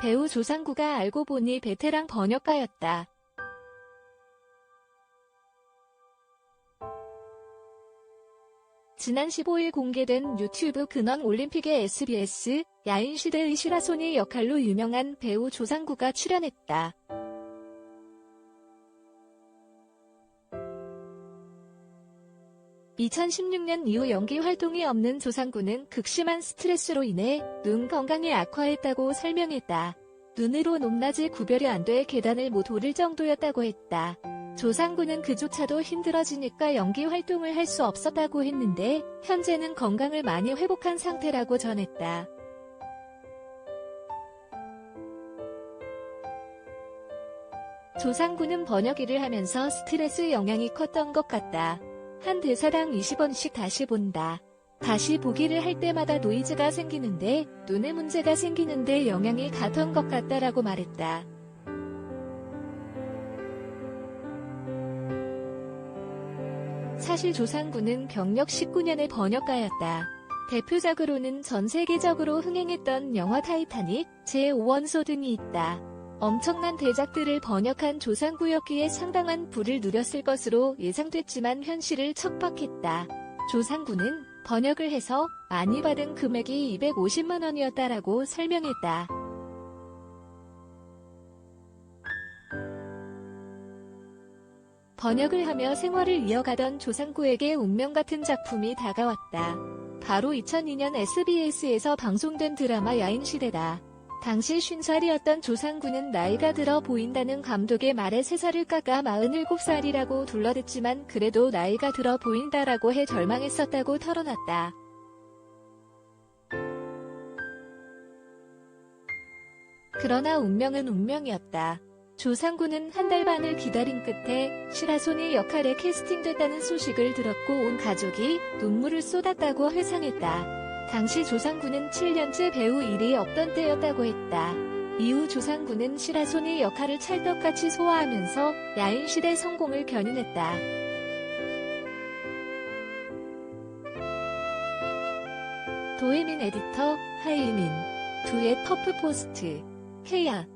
배우 조상구가 알고 보니 베테랑 번역가였다. 지난 15일 공개된 유튜브 근원 올림픽의 SBS 야인시대의 시라소니 역할로 유명한 배우 조상구가 출연했다. (2016년) 이후 연기 활동이 없는 조상구는 극심한 스트레스로 인해 눈 건강이 악화했다고 설명했다. 눈으로 높낮이 구별이 안 돼 계단을 못 오를 정도였다고 했다. 조상구는 그조차도 힘들어지니까 연기 활동을 할 수 없었다고 했는데 현재는 건강을 많이 회복한 상태라고 전했다. 조상구는 번역 일을 하면서 스트레스 영향이 컸던 것 같다. 한 대사당 20원씩 다시 본다. 다시 보기를 할 때마다 노이즈가 생기는데 눈에 문제가 생기는데 영향이 갔던 것 같다라고 말했다. 사실 조상구는 경력 19년의 번역가였다. 대표작으로는 전 세계적으로 흥행했던 영화 타이타닉, 제5원소 등이 있다. 엄청난 대작들을 번역한 조상구였기에 상당한 부를 누렸을 것으로 예상됐지만 현실을 척박했다. 조상구는 번역을 해서 많이 받은 금액이 250만 원이었다라고 설명했다. 번역을 하며 생활을 이어가던 조상구에게 운명 같은 작품이 다가왔다. 바로 2002년 SBS에서 방송된 드라마 야인시대다. 당시 50살이었던 조상구는 나이가 들어 보인다는 감독의 말에 3살을 깎아 47살이라고 둘러댔지만 그래도 나이가 들어 보인다라고 해 절망했었다고 털어놨다. 그러나 운명은 운명이었다. 조상구는 한 달 반을 기다린 끝에 시라소니 역할에 캐스팅됐다는 소식을 들었고 온 가족이 눈물을 쏟았다고 회상했다. 당시 조상구는 7년째 배우 일이 없던 때였다고 했다. 이후 조상구는 시라소니 역할을 찰떡같이 소화하면서 야인시대 성공을 견인했다. 도혜민 에디터, 하이민, 두의 퍼프포스트, 케야